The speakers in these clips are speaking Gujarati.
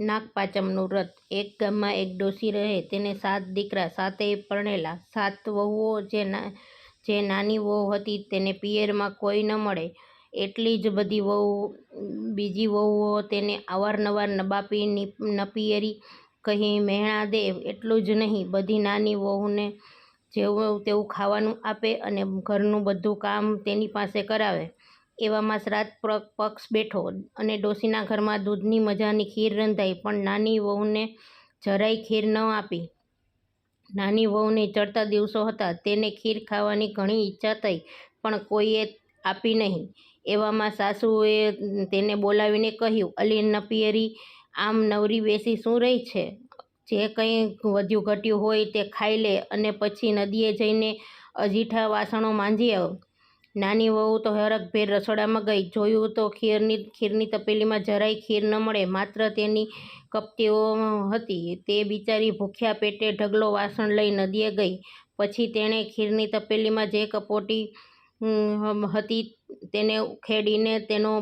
નાગપાંચમનું વ્રત. એક ગામમાં એક ડોશી રહે, તેને સાત દીકરા સાતેય પરણેલા. સાત વહુઓ જે ના, જે નાની વહુ હતી તેને પિયરમાં કોઈ ન મળે. એટલી જ બધી વહુ, બીજી વહુઓ તેને અવારનવાર નબાપી નપિયરી કહી મહેણા દે. એટલું જ નહીં, બધી નાની વહુને જેવું તેવું ખાવાનું આપે અને ઘરનું બધું કામ તેની પાસે કરાવે. એવામાં શ્રાદ્ધ પક્ષ બેઠો અને ડોશીના ઘરમાં દૂધની મજાની ખીર રંધાઈ, પણ નાની વહુને જરાય ખીર ન આપી. નાની વહુને ચડતા દિવસો હતા, તેને ખીર ખાવાની ઘણી ઈચ્છા થઈ, પણ કોઈએ આપી નહીં. એવામાં સાસુએ તેને બોલાવીને કહ્યું, અલી નપિયરી, આમ નવરી બેસી શું રહી છે? જે કંઈ વધ્યું ઘટ્યું હોય તે ખાઈ લે અને પછી નદીએ જઈને અજીઠા વાસણો માંજી આવ. નાની વહુ તો હરખભેર રસોડામાં ગઈ. જોયું તો ખીરની ખીરની તપેલીમાં જરાય ખીર ન મળે, માત્ર તેની કપટીઓ હતી. તે બિચારી ભૂખ્યા પેટે ઢગલો વાસણ લઈ નદીએ ગઈ. પછી તેણે ખીરની તપેલીમાં જે કપોટી હતી તેને ખેડીને તેનો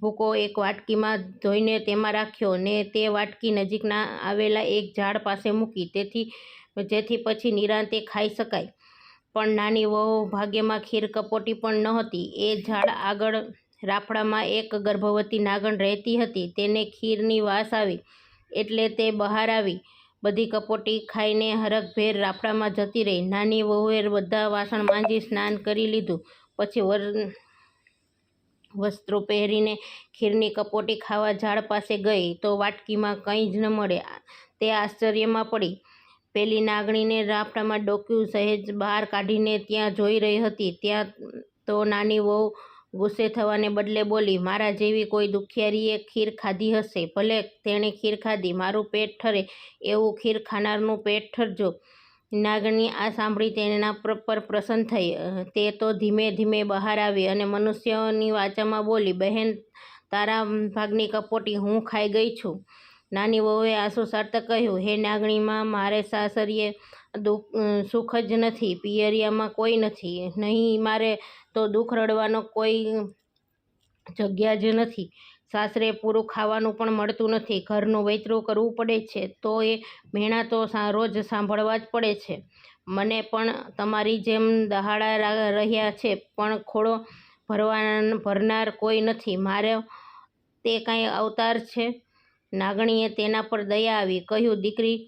ભૂકો એક વાટકીમાં ધોઈને તેમાં રાખ્યો ને તે વાટકી નજીકના આવેલા એક ઝાડ પાસે મૂકી. તેથી, જેથી પછી નિરાંતે ખાઈ શકાય. પણ નાની વહુ ભાગ્યમાં ખીર કપોટી પણ નહોતી એ ઝાડ આગળ રાફડામાં એક ગર્ભવતી નાગણ રહેતી હતી. તેને ખીરની વાસ આવી એટલે તે બહાર આવી. બધી કપોટી ખાઈને હરખભેર રાફડામાં જતી રહી. નાની વહુએ બધા વાસણ માંજી સ્નાન કરી લીધું. પછી વર વસ્ત્રો પહેરીને ખીરની કપોટી ખાવા ઝાડ પાસે ગઈ તો વાટકીમાં કંઈ જ ન મળે. તે આશ્ચર્યમાં પડી. પેલી નાગણીને રાફડામાં ડોક્યું સહેજ બહાર કાઢીને ત્યાં જોઈ રહી હતી. ત્યાં તો નાની વહુ ગુસ્સે થવાને બદલે બોલી, મારા જેવી કોઈ દુખિયારીએ ખીર ખાધી હશે? ભલે તેણે ખીર ખાધી, મારું પેટ ઠરે, એવું ખીર ખાનારનું પેટ ઠરજો. નાગણી આ સાંભળી તેના પર પ્રસન્ન થઈ. તે તો ધીમે ધીમે બહાર આવી અને મનુષ્યની વાચામાં બોલી, બહેન, તારા ભાગની કપોટી હું ખાઈ ગઈ છું. નાની વહુએ આંસુ સારતા કહ્યું, હે નાગણીમાં, મારે સાસરીએ દુઃખ સુખ જ નથી, પિયરિયામાં કોઈ નથી, નહીં મારે તો દુઃખ રડવાનો કોઈ જગ્યા જ નથી. સાસરે પૂરું ખાવાનું પણ મળતું નથી, ઘરનું વૈતરું કરવું પડે છે, તો એ મહેણા તો રોજ સાંભળવા જ પડે છે. મને પણ તમારી જેમ દહાડા રહ્યા છે, પણ ખોળો ભરવા ભરનાર કોઈ નથી. મારો તે કાંઈ અવતાર છે? નાગણીએ તેના પર દયા આવી, કહ્યું, દીકરી,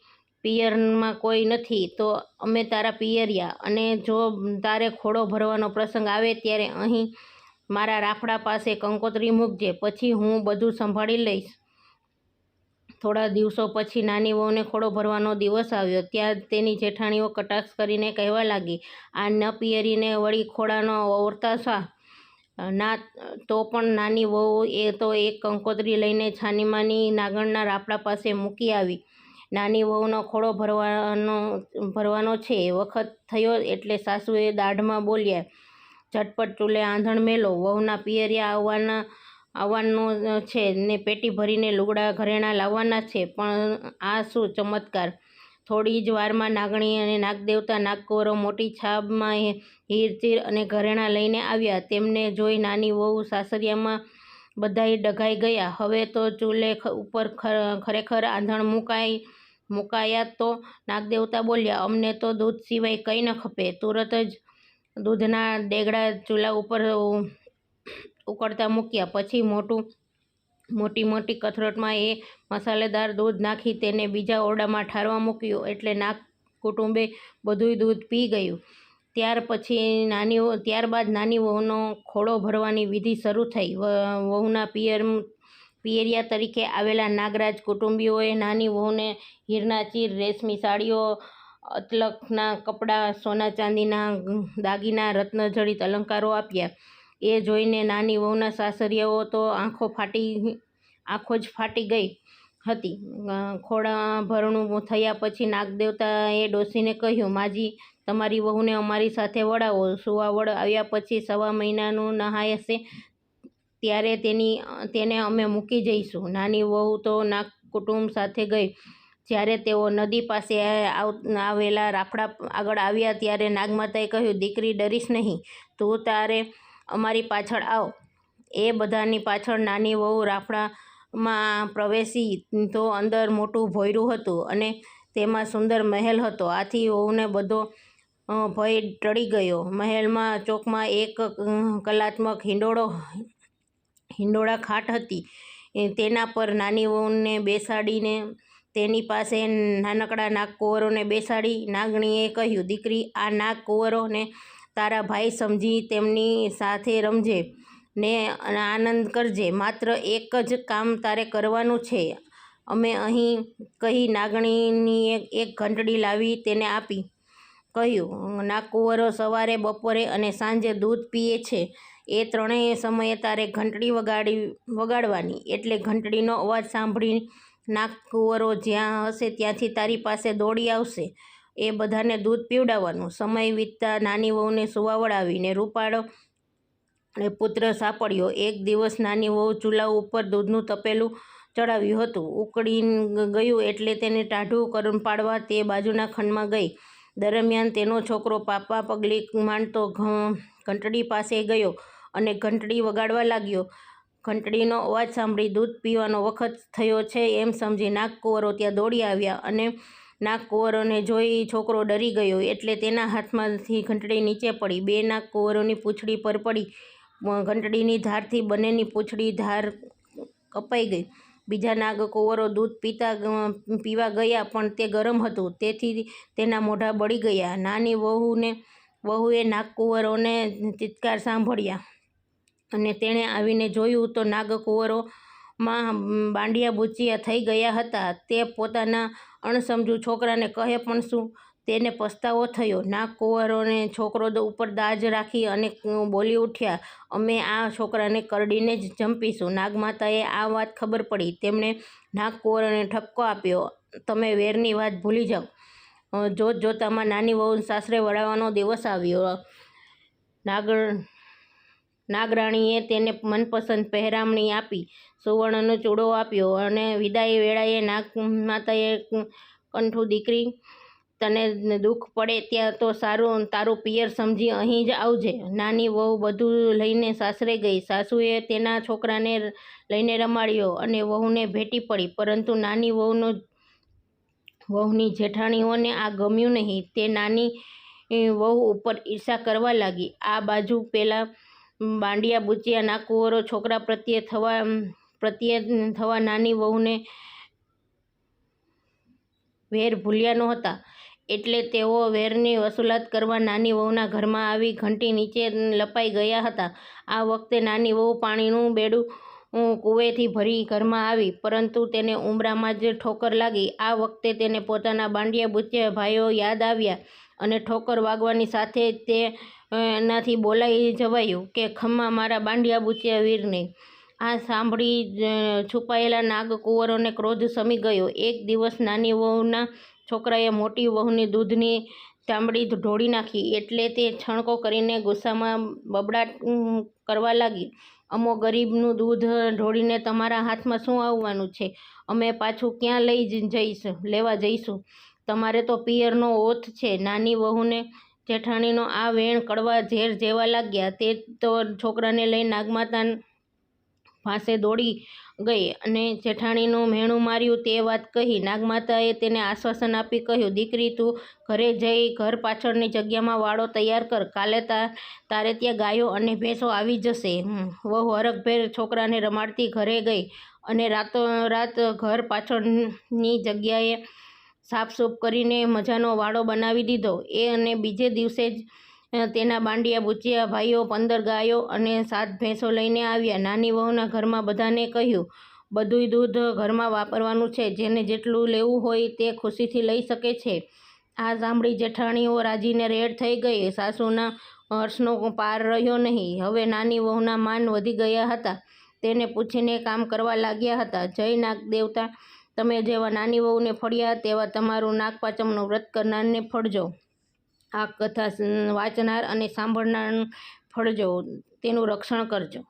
પિયરમાં કોઈ નથી, તો અમે તારા પિયરિયા, અને જો તારે ખોડો ભરવાનો પ્રસંગ આવે ત્યારે અહીં મારા રાફડા પાસે કંકોત્રી મૂકજે, પછી હું બધું સંભાળી લઈશ. થોડા દિવસો પછી નાની વહુને ખોડો ભરવાનો દિવસ આવ્યો. ત્યાં તેની જેઠાણીઓ કટાક્ષ કરીને કહેવા લાગી, આ ન પિયરીને વળી ખોડાનો ઓરતા શા? ના, તો પણ નાની વહુ એ તો એક કંકોત્રી લઈને છાનીમાની નાગણના રાપડા પાસે મૂકી આવી. નાની વહુનો ખોળો ભરવાનો ભરવાનો છે. વખત થયો એટલે સાસુએ દાઢમાં બોલ્યા, ઝટપટ ચૂલે આંધણ મેલો. વહુના પિયરિયા આવવાના, આવવાનું છે ને પેટી ભરીને લુગડા ઘરેણાં લાવવાના છે. પણ આ શું ચમત્કાર? થોડી જ વારમાં નાગણી અને નાગદેવતા નાગકુંવરો મોટી છાબમાં હીરચીર અને ઘરેણાં લઈને આવ્યા. તેમને જોઈ નાની વહુ સાસરિયામાં બધાય ડઘાઈ ગયા. હવે તો ચૂલે ઉપર ખરેખર આંધણ મુકાઈ, મુકાયા તો નાગદેવતા બોલ્યા, અમને તો દૂધ સિવાય કંઈ ન ખપે. તુરત જ દૂધના દેગડા ચૂલા ઉપર ઉકળતા મૂક્યા. પછી મોટું મોટી મોટી કથરટમાં એ મસાલેદાર દૂધ નાખી તેને બીજા ઓરડામાં ઠારવા મૂક્યું એટલે નાગ કુટુંબે બધુંય દૂધ પી ગયું. ત્યાર પછી નાની ત્યારબાદ નાની વહુનો ખોળો ભરવાની વિધિ શરૂ થઈ. વહુના પિયર, પિયરિયા તરીકે આવેલા નાગરાજ કુટુંબીઓએ નાની વહુને હીરના ચીર, રેશમી સાડીઓ, અતલખના કપડાં, સોના ચાંદીના દાગીના, રત્નજડિત અલંકારો આપ્યા. એ જોઈને નાની વહુના સાસરિયાઓ તો આંખો ફાટી આંખો જ ફાટી ગઈ હતી. ખોળા ભરણું થયા પછી નાગદેવતાએ ડોસીને કહ્યું, માજી, તમારી વહુને અમારી સાથે વળાવો. સુવાવડ આવ્યા પછી સવા મહિનાનું નહાયશે ત્યારે તેની, તેને અમે મૂકી જઈશું. નાની વહુ તો નાગ કુટુંબ સાથે ગઈ. જ્યારે તેઓ નદી પાસે આવેલા રાફડા આગળ આવ્યા ત્યારે નાગમાતાએ કહ્યું, દીકરી ડરીશ નહીં. તું તારે અમારી પાછળ આવ. એ બધાની પાછળ નાની વહુ રાફડામાં પ્રવેશી તો અંદર મોટું ભોયરું હતું અને તેમાં સુંદર મહેલ હતો. આથી વહુને બધો ભય ટળી ગયો. મહેલમાં ચોકમાં એક કલાત્મક હિંડોળો, હિંડોળા ખાટ હતી. તેના પર નાની વહુને બેસાડીને તેની પાસે નાનકડા નાગકુંવરોને બેસાડી નાગણીએ કહ્યું, દીકરી, આ નાગકુંવરોને તારા ભાઈ સમજી તેમની સાથે રમજે ને આનંદ કરજે. માત્ર એક જ કામ તારે કરવાનું છે. અમે અહીં કહી નાગણીની એક એક ઘંટડી લાવી તેને આપી. કહ્યું નાગકુંવરો સવારે, બપોરે અને સાંજે દૂધ પીએ છે. એ ત્રણેય સમયે તારે ઘંટડી વગાડી, વગાડવાની. એટલે ઘંટડીનો અવાજ સાંભળી નાગકુંવરો જ્યાં હશે ત્યાંથી તારી પાસે દોડી આવશે. એ બધાને દૂધ પીવડાવવાનું. સમય વીતતા નાની વહુને સુવાવડાવીને રૂપાળો અને પુત્ર સાંપડ્યો. એક દિવસ નાની વહુ ચૂલા ઉપર દૂધનું તપેલું ચડાવ્યું હતું. ઉકળી ગયું એટલે તેને ટાઢું કરું પાડવા તે બાજુના ખંડમાં ગઈ. દરમિયાન તેનો છોકરો પાપા પગલી માંડતો ઘંટડી પાસે ગયો અને ઘંટડી વગાડવા લાગ્યો. ઘંટડીનો અવાજ સાંભળી દૂધ પીવાનો વખત થયો છે એમ સમજી નાગકુંવરો ત્યાં દોડી આવ્યા અને નાગકુંવરોને જોઈ છોકરો ડરી ગયો એટલે તેના હાથમાંથી ઘંટડી નીચે પડી. બે નાગકુંવરોની પૂંછડી પર પડી. ઘંટડીની ધારથી બંનેની પૂંછડી ધાર કપાઈ ગઈ. બીજા નાગકુંવરો દૂધ પીતા પીવા ગયા પણ તે ગરમ હતું. તેથી તેના મોઢા બળી ગયા. નાની વહુને, વહુએ નાગકુંવરોને ચિત્કાર સાંભળ્યા અને તેણે આવીને જોયું તો નાગકુંવરોમાં બાંડિયા બુચિયા થઈ ગયા હતા. તે પોતાના અણસમજુ છોકરાને કહે પણ શું? તેને પસ્તાવો થયો. નાગકુંવરોને છોકરો ઉપર દાજ રાખી અને બોલી ઉઠ્યા, અમે આ છોકરાને કરડીને જ જંપીશું. નાગમાતાએ આ વાત ખબર પડી. તેમણે નાગ કુંવરોને ઠપકો આપ્યો, તમે વેરની વાત ભૂલી જાઓ. જોત જોતામાં નાની વહુ સાસરે વળાવવાનો દિવસ આવ્યો. નાગ નાગરાણીએ તેને મનપસંદ પહેરામણી આપી, સુવર્ણનો ચૂડો આપ્યો અને વિદાય વેળાએ નાગ માતાએ કંઠું દીકરી, તને દુઃખ પડે ત્યાં તો સારું, તારું પિયર સમજી અહીં જ આવજે. નાની વહુ બધું લઈને સાસરે ગઈ. સાસુએ તેના છોકરાને લઈને રમાડ્યો અને વહુને ભેટી પડી. પરંતુ નાની વહુનો વહુની જેઠાણીઓને આ ગમ્યું નહીં. તે નાની વહુ ઉપર ઈર્ષા કરવા લાગી. આ બાજુ પેલા બાંડિયા બુચિયા નાકુવરો છોકરા પ્રત્યે થવા પ્રત્યે થવા નાની વહુને વેર ભૂલ્યા નહોતા. એટલે તેઓ વેરની વસૂલાત કરવા નાની વહુના ઘરમાં આવી ઘંટી નીચે લપાઈ ગયા હતા. આ વખતે નાની વહુ પાણીનું બેડું કુવેથી ભરી ઘરમાં આવી, પરંતુ તેને ઉંબરામાં જ ઠોકર લાગી. આ વખતે તેને પોતાના બાંડિયા બુચિયા ભાઈઓ યાદ આવ્યા. અને ઠોકર વાગવાની સાથે તે એનાથી બોલાઈ જવાયું કે, ખમ્મા, મારા બાંડિયા બુચિયા વીરને. આ સાંભળી છુપાયેલા નાગકુંવરોને ક્રોધ સમી ગયો. એક દિવસ નાની વહુના છોકરાએ મોટી વહુની દૂધની ચામડી ઢોળી નાખી એટલે તે છણકો કરીને ગુસ્સામાં બબડાટ કરવા લાગી. અમો, ગરીબનું દૂધ ઢોળીને તમારા હાથમાં શું આવવાનું છે? અમે પાછું ક્યાં લઈ જઈશું, લેવા જઈશું. તમારે તો પિયરનો ઓથ છે. નાની વહુને જેઠાણીનો આ વેણ કડવા ઝેર જેવા લાગ્યા. તે તો છોકરાને લઈ નાગમાતા પાસે દોડી ગઈ અને જેઠાણીનું મેણું માર્યું તે વાત કહી. નાગમાતાએ તેને આશ્વાસન આપી કહ્યું, દીકરી, તું ઘરે જઈ ઘર પાછળની જગ્યામાં વાળો તૈયાર કર. કાલે તારે ત્યાં ગાયો અને ભેંસો આવી જશે. વહુ હરખભેર છોકરાને રમાડતી ઘરે ગઈ અને રાતોરાત ઘર પાછળની જગ્યાએ સાફસૂફ કરીને મજાનો વાડો બનાવી દીધો. એ અને બીજે દિવસે જ તેના બાંડિયા બુચિયા ભાઈઓ પંદર ગાયો અને સાત ભેંસો લઈને આવ્યા. નાની વહુના ઘરમાં બધાને કહ્યું, બધુંય દૂધ ઘરમાં વાપરવાનું છે. જેને જેટલું લેવું હોય તે ખુશીથી લઈ શકે છે. આ સાંભળી જેઠાણીઓ રાજીને રેડ થઈ ગઈ. સાસુના હર્ષનો પાર રહ્યો નહીં. હવે નાની વહુના માન વધી ગયા હતા. તેને પૂછીને કામ કરવા લાગ્યા હતા. જય નાગ દેવતા તમે જેવા નાની વહુને ફળ્યા તેવા તમારું નાગપાચમનું વ્રત કરનારને ફળજો. આ કથા વાંચનાર અને સાંભળનાર ફળજો. તેનું રક્ષણ કરજો.